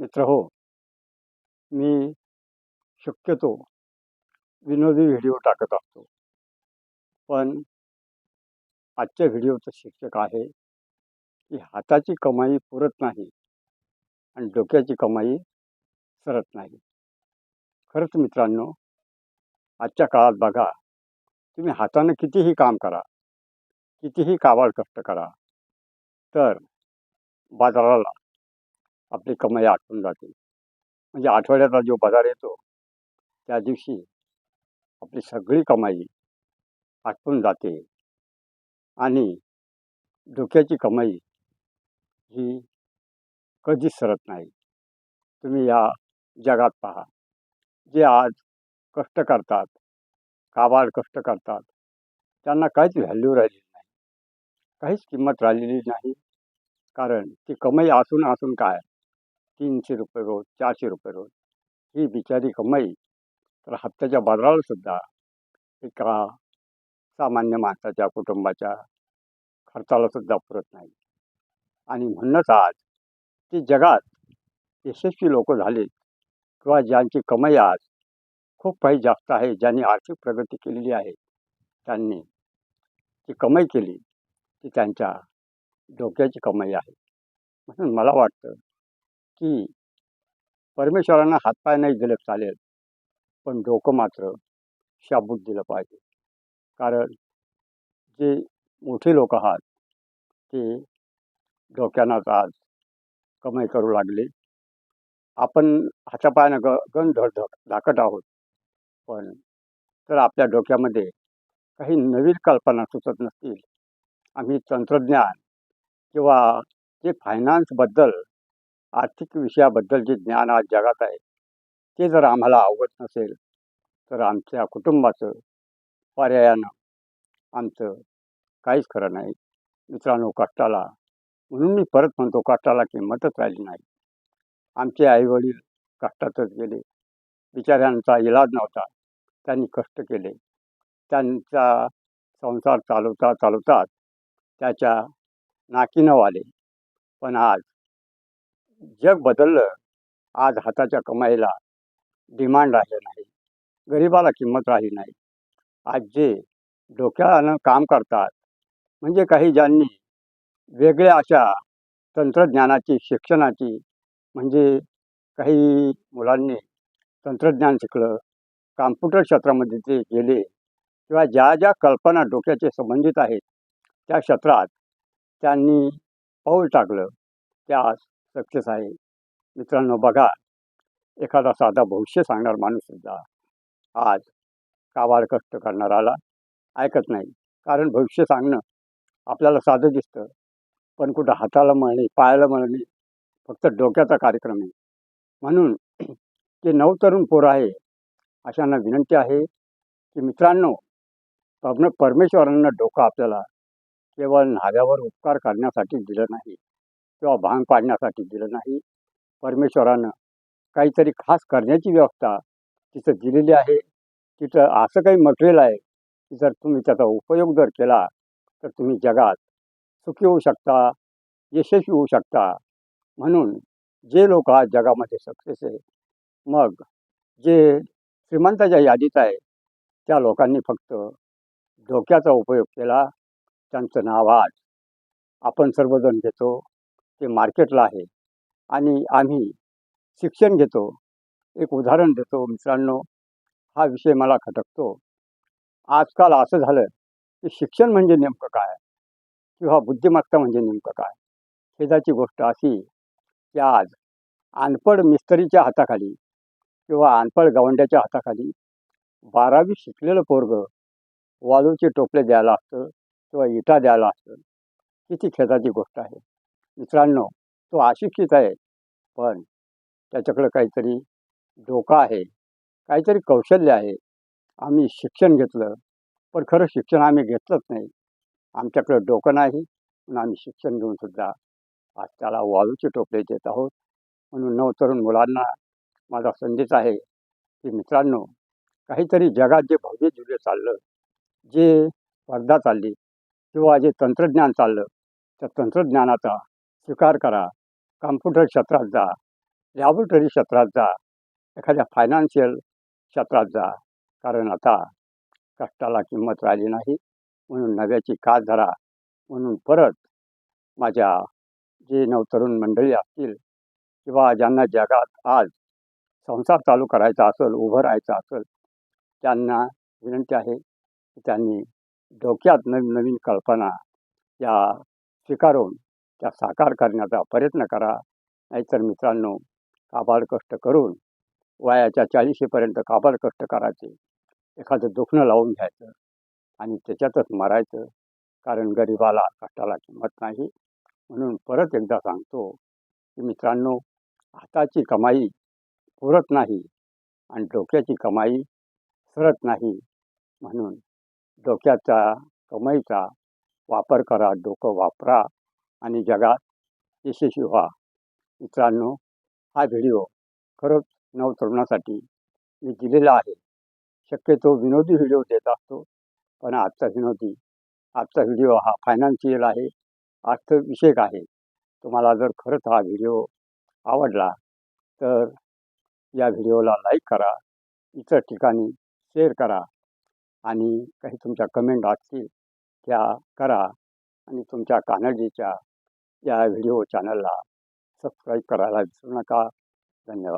मित्र हो. मी शक्यतो विनोदी व्हिडिओ टाकत असतो. पण आजच्या व्हिडिओचं शीर्षक आहे की हाताची कमाई पुरत नाही आणि डोक्याची कमाई सरत नाही. खरंच मित्रांनो आजच्या काळात बघा तुम्ही हातानं कितीही काम करा कितीही काबाड कष्ट करा तर बाजाराला आपली कमाई आठवून जाते. म्हणजे आठवड्याचा जो बाजार येतो त्या दिवशी आपली सगळी कमाई आटपून जाते. आणि डोक्याची कमाई ही कधीच सरत नाही. तुम्ही या जगात पहा. जे आज कष्ट करतात काबाड कष्ट करतात त्यांना काहीच व्हॅल्यू राहिलेली नाही. काहीच किंमत राहिलेली नाही. कारण ती कमाई असून असून काय? तीनशे रुपये रोज चारशे रुपये रोज. ही बिचारी कमाई. तर हप्त्याच्या बाजाराला सुद्धा एका सामान्य माणसाच्या कुटुंबाच्या खर्चाला सुद्धा पुरत नाही. आणि म्हणूनच आज ते जगात यशस्वी लोक झाले किंवा ज्यांची कमाई आज खूप काही जास्त आहे ज्यांनी आर्थिक प्रगती केलेली आहे त्यांनी जी कमाई केली ती त्यांच्या डोक्याची कमाई आहे. म्हणून मला वाटतं की परमेश्वरांना हातपाय नाही दिले चालेल पण डोकं मात्र शाबूत दिलं पाहिजे. कारण जे मोठे लोक आहात ते डोक्यानंच आज कमाई करू लागले. आपण हातापायानं ग गण धड धड धाकट आहोत. पण तर आपल्या डोक्यामध्ये काही नवीन कल्पना सुचत नसतील आम्ही तंत्रज्ञान किंवा जे फायनान्सबद्दल आर्थिक विषयाबद्दल जे ज्ञान आज जगात आहे ते जर आम्हाला आवडत नसेल तर आमच्या कुटुंबाचं पर्यायानं आमचं काहीच खरं नाही. मित्रांनो कष्टाला म्हणून मी परत म्हणतो कष्टाला किंमतच राहिली नाही. आमचे आईवडील कष्टातच गेले. बिचाऱ्यांचा इलाज नव्हता. त्यांनी कष्ट केले. त्यांचा संसार चालवता चालवतात त्याच्या नाकीनं आले पण आज जग बदललं आज हाताच्या कमाईला डिमांड राहिलं नाही गरिबाला किंमत राहिली नाही. आज जे डोक्यानं काम करतात म्हणजे काही ज्यांनी वेगळ्या अशा तंत्रज्ञानाची शिक्षणाची म्हणजे काही मुलांनी तंत्रज्ञान शिकलं कॉम्प्युटर क्षेत्रामध्ये ते गेले किंवा ज्या ज्या कल्पना डोक्याचे संबंधित आहेत त्या क्षेत्रात त्यांनी पाऊल टाकलं त्यास सक्सेस आहे मित्रांनो बघा एखादा साधा भविष्य सांगणार माणूससुद्धा आज कावाड कष्ट करणाराला ऐकत नाही. कारण भविष्य सांगणं आपल्याला साधं दिसतं. पण कुठं हाताला मळणे पायाला मळणे फक्त डोक्याचा कार्यक्रम आहे. म्हणून जे नवतरुण पोरं आहे अशांना विनंती आहे की मित्रांनो परमेश्वरांना डोकं आपल्याला केवळ नाव्यावर उपकार करण्यासाठी दिलं नाही. किंवा भांग पाडण्यासाठी दिलं नाही. परमेश्वरानं काहीतरी खास करण्याची व्यवस्था तिथं दिलेली आहे. तिथं असं काही मटेरियल आहे की जर तुम्ही त्याचा उपयोग जर केला तर तुम्ही जगात सुखी होऊ शकता यशस्वी होऊ शकता. म्हणून जे लोक आज जगामध्ये सक्सेस आहे मग जे श्रीमंताच्या यादीत आहे त्या लोकांनी फक्त डोक्याचा उपयोग केला. त्यांचं नाव आज आपण सर्वजण घेतो. ते मार्केटला आहे. आणि आम्ही शिक्षण घेतो. एक उदाहरण देतो मित्रांनो. हा विषय मला खटकतो. आजकाल असं झालं की शिक्षण म्हणजे नेमकं काय? किंवा बुद्धिमत्ता म्हणजे नेमकं काय? खेदाची गोष्ट अशी की आज अनपड मिस्त्रीच्या हाताखाली किंवा अनपड गवंड्याच्या हाताखाली बारावी शिकलेलं पोरगं वाळूचे टोपले द्यायला असतं किंवा इटा द्यायला असतं किती खेदाची गोष्ट आहे. मित्रांनो तो अशिक्षित आहे पण त्याच्याकडं काहीतरी डोकं आहे काहीतरी कौशल्य आहे. आम्ही शिक्षण घेतलं पण खरं शिक्षण आम्ही घेतलंच नाही. आमच्याकडं डोकं नाही म्हणून आम्ही शिक्षण घेऊन सुद्धा आज त्याला वाळूचे टोपले देत आहोत. म्हणून नवतरुण मुलांना माझा संदेश आहे की मित्रांनो काहीतरी जगात जे भव्य दिव्य चाललं जे स्पर्धा चालली किंवा जे तंत्रज्ञान चाललं त्या तंत्रज्ञानाचा स्वीकार करा. कॉम्प्युटर क्षेत्रात जा. लॅबोरेटरी क्षेत्रात जा. एखाद्या फायनान्शियल क्षेत्रात जा. कारण आता कष्टाला किंमत राहिली नाही. म्हणून नव्याची कास धरा. म्हणून परत माझ्या जे नवतरुण मंडळी असतील किंवा ज्यांना जगात आज संसार चालू करायचा असेल उभं राहायचं असेल त्यांना विनंती आहे की त्यांनी डोक्यात नवीन नवीन कल्पना या स्वीकारून त्या साकार करण्याचा प्रयत्न करा. नाहीतर मित्रांनो काबाड कष्ट करून वयाच्या चाळीशीपर्यंत काबाड कष्ट करायचे. एखादं दुखणं लावून घ्यायचं आणि त्याच्यातच मरायचं. कारण गरिबाला कष्टाला किंमत नाही. म्हणून परत एकदा सांगतो की मित्रांनो हाताची कमाई पुरत नाही आणि डोक्याची कमाई सरत नाही. म्हणून डोक्याचा कमाईचा वापर करा डोकं वापरा. आणि जगात यशस्वी व्हा. मित्रांनो हा व्हिडिओ खरंच नवतरुणासाठी मी दिलेला आहे. शक्यतो विनोदी व्हिडिओ देत असतो पण आजचा विनोदी आजचा व्हिडिओ हा फायनान्शियल आहे अर्थविषयक आहे. तुम्हाला जर खरंच हा व्हिडिओ आवडला तर या व्हिडिओला लाईक करा इतर ठिकाणी शेअर करा आणि काही तुमच्या कमेंट असतील त्या करा आणि तुमच्या कानडीच्या या व्हिडिओ चॅनलला सबस्क्राईब करायला विसरू नका. धन्यवाद.